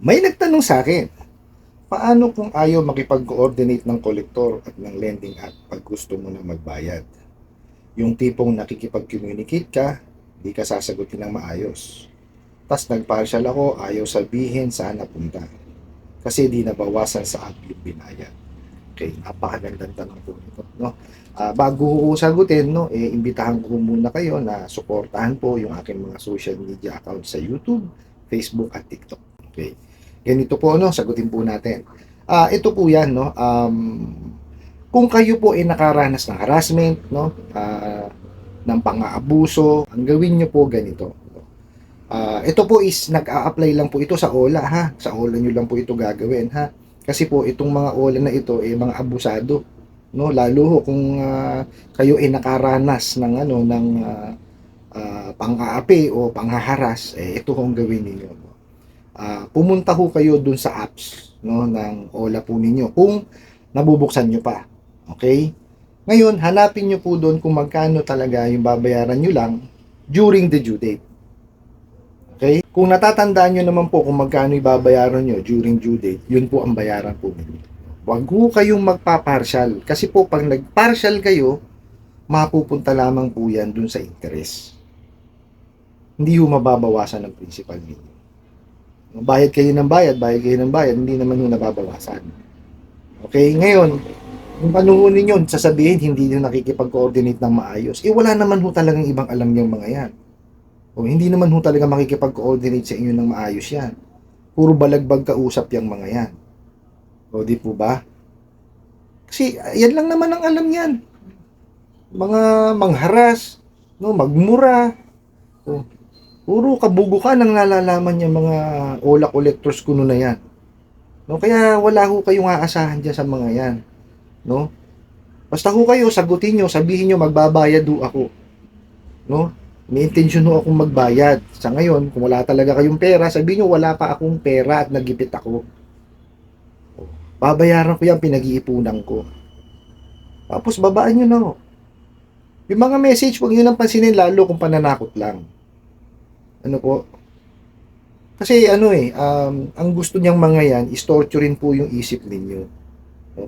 May nagtanong sa akin, paano kung ayaw makipag-coordinate ng kolektor at ng lending app pag gusto mo na magbayad? Yung tipong nakikipag-communicate ka, di ka sasagutin ng maayos. Tapos nag-partial ako, ayaw sabihin saan napunta. Kasi di nabawasan sa app yung binayad. Okay, napakagandang tanong po ito. No? Ah, bago ko sagutin, no, eh, imbitahan ko muna kayo na suportahan po yung aking mga social media account sa YouTube, Facebook at TikTok. Okay. Ganito po no, sagutin po natin. Ah, ito po 'yan no. Um kung kayo po ay nakaranas ng harassment, no, ah, ng pang-aabuso, ang gawin niyo po ganito. Ah, ito po is nag-a-apply lang po ito sa OLA ha. Sa OLA niyo lang po ito gagawin ha. Kasi po itong mga OLA na ito ay mga abusado, no? Lalo ho kung ah, kayo ay nakaranas ng ano ng ah, ah, pang-aapi o panghaharas, eh ito ho ang gawin niyo. Ah, pumunta ho kayo dun sa apps no ng OLA po ninyo kung nabubuksan nyo pa. Okay? Ngayon, hanapin nyo po doon kung magkano talaga yung babayaran nyo lang during the due date. Okay? Kung natatandaan nyo naman po kung magkano yung babayaran nyo during due date, yun po ang bayaran po ninyo. Huwag ho kayong magpa-partial. Kasi po, pag nag-partial kayo, mapupunta lamang po yan dun sa interest. Hindi ho mababawasan ng principal ninyo. Bayad kayo ng bayad, bayad kayo ng bayad, hindi naman ho nababawasan. Okay, ngayon, yung panahon ninyo, sasabihin, hindi nyo nakikipag-coordinate ng maayos. Eh, wala naman ho talagang ibang alam yung mga yan. O, hindi naman ho talaga makikipag-coordinate sa inyo ng maayos yan. Puro balagbag kausap yung mga yan. O, di po ba? Kasi, yan lang naman ang alam yan. Mga mangharas, no, magmura. O, puro kabugukan ang nalalaman niya mga ola collectors kuno na yan. No, kaya wala ho kayong aasahan dyan sa mga yan. No? Basta ho kayo, sagutin nyo, sabihin nyo, magbabayad ho ako. No? May intention ho akong magbayad. Sa ngayon, kung wala talaga kayong pera, sabihin nyo, wala pa akong pera at nagipit ako. Babayaran ko yan, pinag-iipunan ko. Tapos, babaan nyo na ho. Yung mga message, huwag nyo nang pansinin lalo kung pananakot lang. Ano po? Kasi ano eh, um, ang gusto niyang mga yan is torturein po yung isip ninyo.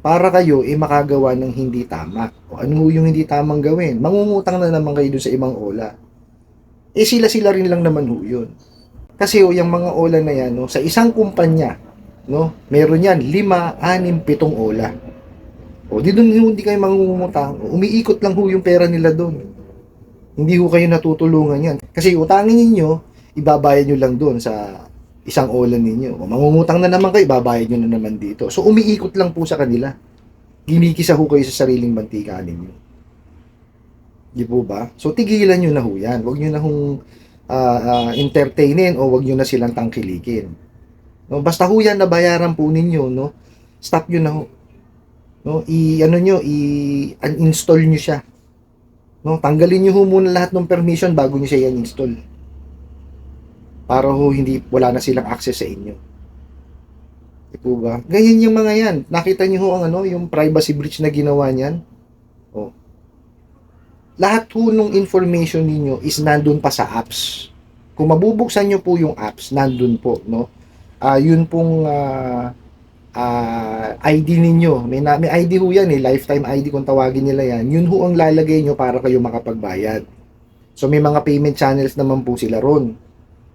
Para kayo eh makagawa ng hindi tama. O ano yung hindi tamang gawin? Mangungutang na naman kayo dun sa ibang ola. Eh sila-sila rin lang naman ho yun. Kasi ho, yung mga ola na yan, no, sa isang kumpanya, no, meron yan, lima, anim, pitong ola. O di doon hindi kayo mangungutang. Umiikot lang ho yung pera nila doon. Hindi ho kayo natutulungan yan. Kasi utangin ninyo, ibabayad nyo lang doon sa isang ola ninyo. O mangungutang na naman kayo, ibabayad nyo na naman dito. So umiikot lang po sa kanila. Ginikisa ho kayo sa sariling mantika ninyo. Di po ba? So tigilan nyo na ho yan. Huwag nyo na hong ah, ah, entertainin o huwag nyo na silang tangkilikin. No, basta ho yan nabayaran po ninyo, no? Stop nyo na ho. No, i ano nyo, i-uninstall nyo siya. No, tanggalin nyo ho muna lahat ng permission bago nyo siya i-install para ho hindi wala na silang access sa inyo. Di po ba? Ganyan yung mga yan. Nakita niyo ho ang ano, yung privacy breach na ginawa niyan? Oh. Lahat ho nung information ninyo is nandun pa sa apps. Kung mabubuksan niyo po yung apps, nandun po, no? Ah, yun pong ah, ah, ID ninyo. May, na, may ID ho yan eh, lifetime ID kung tawagin nila yan. Yun ho ang lalagay nyo para kayo makapagbayad. So may mga payment channels naman po sila ron.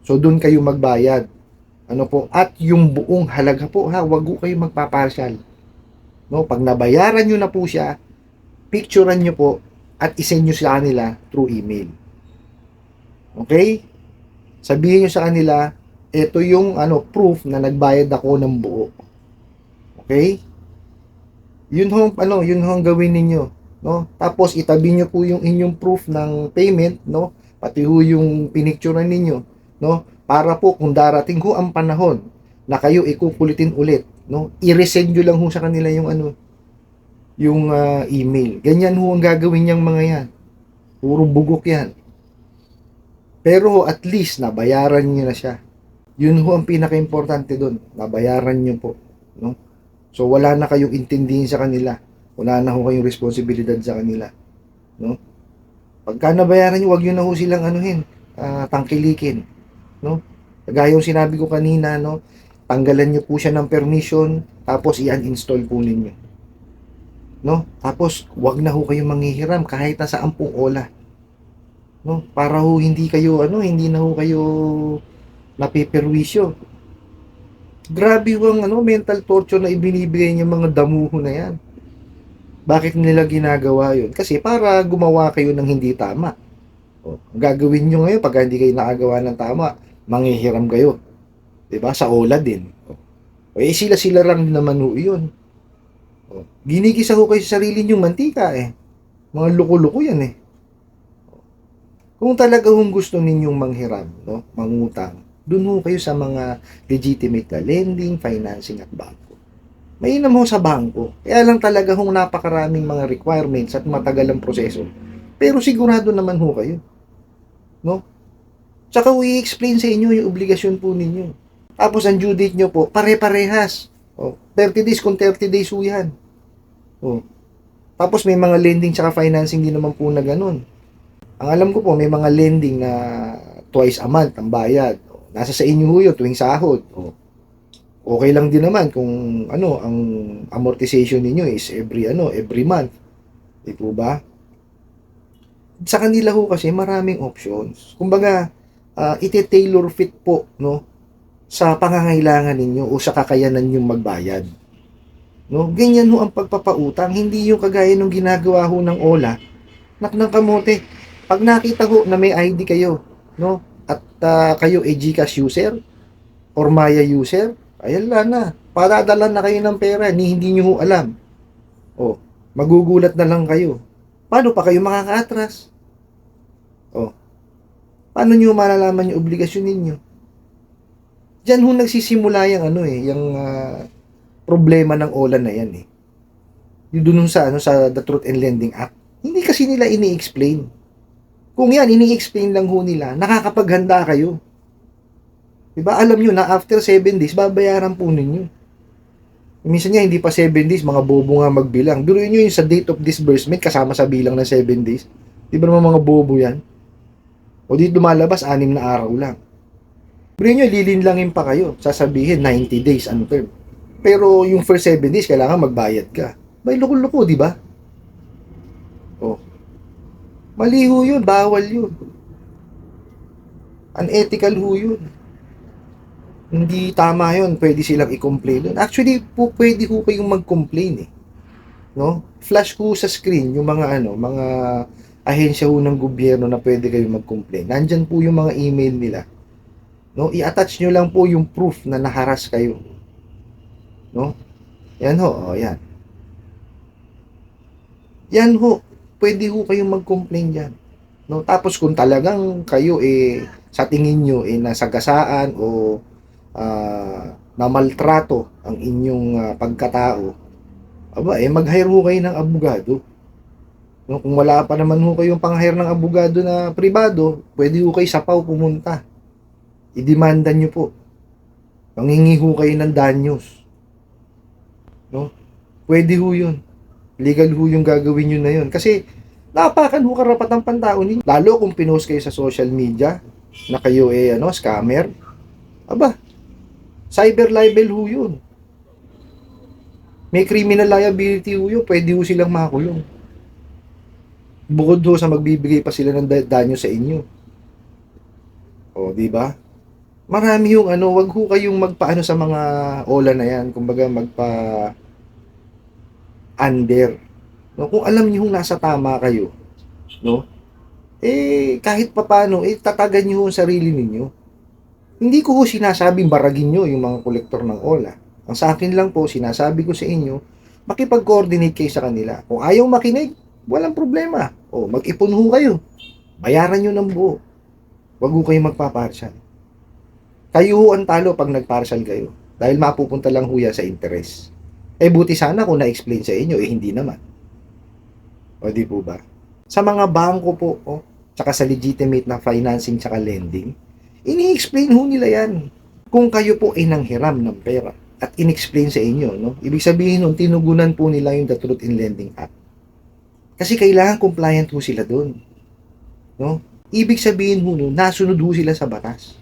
So doon kayo magbayad. Ano po? At yung buong halaga po ha, wag ho kayo magpapartial. No, pag nabayaran niyo na po siya, picturean niyo po at isend niyo sa kanila through email. Okay? Sabihin niyo sa kanila, ito yung ano proof na nagbayad ako ng buo. Okay? Yun ho, ano, yun ho ang gawin ninyo, no? Tapos itabi niyo po yung inyong proof ng payment, no? Pati ho yung pinicturean ninyo no? Para po kung darating ho ang panahon na kayo ikukulitin ulit, no? I-resend nyo lang ho sa kanila yung ano, yung ah, email. Ganyan ho ang gagawin niyang mga yan. Puro bugok yan. Pero ho, at least nabayaran niyo na siya. Yun ho ang pinaka-importante doon. Nabayaran niyo po, no? So wala na kayong intindihin sa kanila. Wala na ho kayong responsibilidad sa kanila, no? Pagka nabayaran niyo, wag niyo na ho silang anuhin, ah, tangkilikin no? Gaya yung sinabi ko kanina, no? tanggalan nyo po siya ng permission, tapos i-uninstall po ninyo. No? Tapos, wag na ho kayo manghihiram kahit na saan pong ola. No? Para ho hindi kayo, ano, hindi na ho kayo napiperwisyo. Grabe ang ano, mental torture na ibinibigay niyo mga damuho na yan. Bakit nila ginagawa yun? Kasi para gumawa kayo ng hindi tama. O, gagawin nyo ngayon pag hindi kayo nakagawa ng tama, manghihiram kayo. ba? Sa ola din. O, eh sila-sila lang naman ho 'yun. O, ginigisa ho kayo sa sarili nyong mantika eh. Mga loko-loko yan eh. Kung talaga hong gusto ninyong manghiram, no, mangutang, dun ho kayo sa mga legitimate na lending, financing at bangko. Mainam ho sa bangko. Kaya lang talaga hong napakaraming mga requirements at matagal ang proseso. Pero sigurado naman ho kayo. No? Tsaka i-explain sa inyo yung obligasyon po ninyo. Tapos ang due date nyo po, pare-parehas. O, 30 days kung 30 days ho yan. O. Tapos may mga lending tsaka financing din naman po na ganun. Ang alam ko po, may mga lending na twice a month ang bayad. Nasa sa inyo ho yun, tuwing sahod. O, okay lang din naman kung ano, ang amortization ninyo is every ano, every month. Di po ba? Sa kanila ho kasi maraming options. Kumbaga, uh, ite-tailor fit po, no? sa pangangailangan ninyo o sa kakayanan ninyong magbayad. No? Ganyan ho ang pagpapautang, hindi yung kagaya ng ginagawa ho ng OLA, nak ng kamote. Pag nakita ho na may ID kayo, no? At uh, kayo ay GCash user or Maya user, ayan lang na. Padadala na kayo ng pera, ni hindi nyo alam. O, magugulat na lang kayo. Paano pa kayo makakaatras? O, paano nyo malalaman yung obligasyon ninyo? Diyan ho nagsisimula yung ano eh, yung uh, problema ng OLA na yan eh. Yung dun sa, ano, sa The Truth and Lending Act. Hindi kasi nila ini-explain. Kung yan, ini-explain lang ho nila, nakakapaghanda kayo. Diba? Alam nyo na after 7 days, babayaran po ninyo. Minsan nga, hindi pa 7 days, mga bobo nga magbilang. Biruin nyo yung sa date of disbursement, kasama sa bilang ng 7 days. Di ba naman mga bobo yan? O di lumalabas, 6 na araw lang. Bro nyo, lilinlangin pa kayo. Sasabihin, 90 days ang term. Pero yung first 7 days, kailangan magbayad ka. May loko-loko, di ba? Mali ho yun. Bawal yun. Unethical ho yun. Hindi tama yun. Pwede silang i-complain doon. Actually, po, pwede ho kayong mag-complain eh. No? Flash ko sa screen yung mga ano, mga ahensya ho ng gobyerno na pwede kayong mag-complain. Nandyan po yung mga email nila No, i-attach nyo lang po yung proof na naharas kayo. No? Yan ho, oh, yan. Yan ho, pwede ho kayong mag-complain diyan. No, tapos kung talagang kayo eh sa tingin nyo eh nasagasaan o uh, namaltrato ang inyong uh, pagkatao, aba eh mag-hire ho kayo ng abogado. No, kung wala pa naman ho kayong pang-hire ng abogado na pribado, pwede ho kayo sa PAW pumunta idemanda nyo po. Pangingi ho kayo ng danyos. No? Pwede ho yun. Legal ho yung gagawin nyo na yun. Kasi, napakan ho karapatang pantao ninyo. Lalo kung pinost kayo sa social media, na kayo eh, ano, scammer. Aba, cyber libel ho yun. May criminal liability ho yun. Pwede ho silang makulong. Bukod ho sa magbibigay pa sila ng danyo sa inyo. O, di ba? marami yung ano, wag ho kayong magpaano sa mga ola na yan. Kumbaga magpa under. No? Kung alam niyo nasa tama kayo, no? Eh, kahit papano, eh, tatagan niyo ang sarili ninyo. Hindi ko ho sinasabing baragin niyo yung mga kolektor ng ola. Ang sa akin lang po, sinasabi ko sa inyo, makipag-coordinate kayo sa kanila. Kung ayaw makinig, walang problema. O, mag-ipon ho kayo. Bayaran nyo ng buo. Huwag ho kayong magpaparsal. Kayo ho ang talo pag nagparcel kayo. Dahil mapupunta lang huya sa interest. Eh buti sana kung na-explain sa inyo, eh hindi naman. O di po ba? Sa mga bangko po, oh, tsaka sa legitimate na financing tsaka lending, ini-explain ho nila yan. Kung kayo po ay nanghiram ng pera at in-explain sa inyo, no? Ibig sabihin nun, tinugunan po nila yung The Truth in Lending Act. Kasi kailangan compliant ho sila doon. No? Ibig sabihin ho nun, nasunod ho sila sa batas.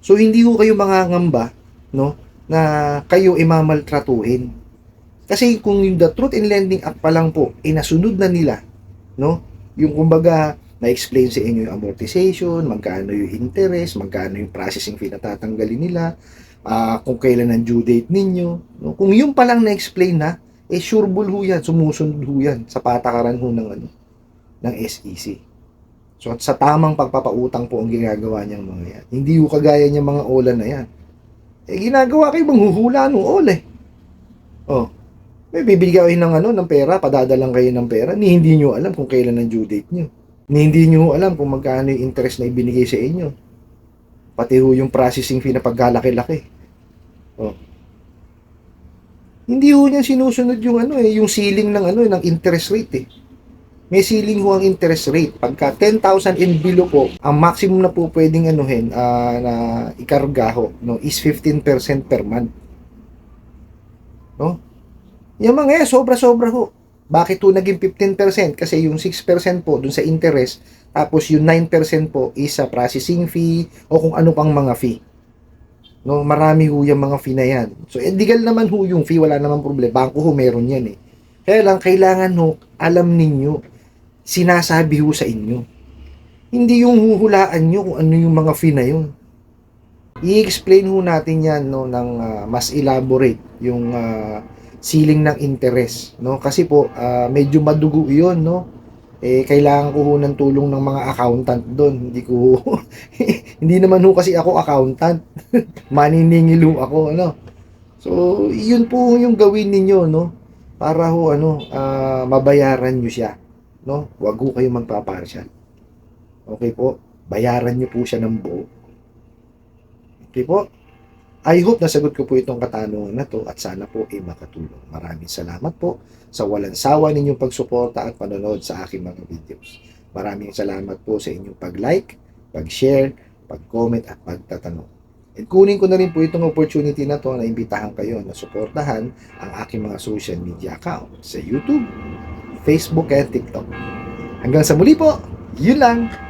So, hindi ho kayo mangangamba no, na kayo imamaltratuhin. Kasi kung yung the Truth in Lending Act pa lang po, inasunod na nila, no, yung kumbaga, na-explain sa inyo yung amortization, magkano yung interest, magkano yung processing fee na tatanggalin nila, ah, kung kailan ang due date ninyo. No? Kung yung pa lang na-explain na, eh sureball ho yan, sumusunod ho yan sa patakaran ho ng, ano, ng SEC. So at sa tamang pagpapautang po ang ginagawa niyang mga yan. Hindi ho kagaya niyang mga ola na yan. Eh ginagawa kayo bang huhula ng ole. Oh. May bibigyan kayo ng ano, ng pera, padadalang kayo ng pera, ni hindi niyo alam kung kailan ang due date niyo. Ni hindi niyo alam kung magkano yung interest na ibinigay sa inyo. Pati ho yung processing fee na pagkalaki-laki. Oh. Hindi ho niya sinusunod yung ano eh, yung ceiling ng ano, ng interest rate eh. May ceiling ho ang interest rate. Pagka 10,000 in below po, ang maximum na po pwedeng anuhin ah, na ikarga ho, no, is 15% per month. No? Yung mga yan, sobra-sobra ho. Bakit ho naging 15%? Kasi yung 6% po dun sa interest, tapos yung 9% po is sa processing fee o kung ano pang mga fee. No, marami ho yung mga fee na yan. So, illegal naman ho yung fee, wala naman problema. Bangko ho meron yan eh. Kaya lang, kailangan ho, alam ninyo, sinasabi ho sa inyo. Hindi yung huhulaan nyo kung ano yung mga fee na yun. I-explain ho natin yan no, ng ah, mas elaborate yung ah, ceiling ng interest. No? Kasi po, ah, medyo madugo yun. No? Eh, kailangan ko ho ng tulong ng mga accountant doon. Hindi ko hindi naman ho kasi ako accountant. Maniningil ho ako. Ano? So, yun po yung gawin ninyo. No? Para ho, ano, ah, mabayaran nyo siya no? Huwag ho kayo magpaparsyan. Okay po? Bayaran niyo po siya ng buo. Okay po? I hope nasagot ko po itong katanungan na to at sana po ay makatulong. Maraming salamat po sa walang sawa ninyong pagsuporta at panonood sa aking mga videos. Maraming salamat po sa inyong pag-like, pag-share, pag-comment at pagtatanong. And kunin ko na rin po itong opportunity na to na imbitahan kayo na suportahan ang aking mga social media account sa YouTube, Facebook at TikTok. Hanggang sa muli po, yun lang.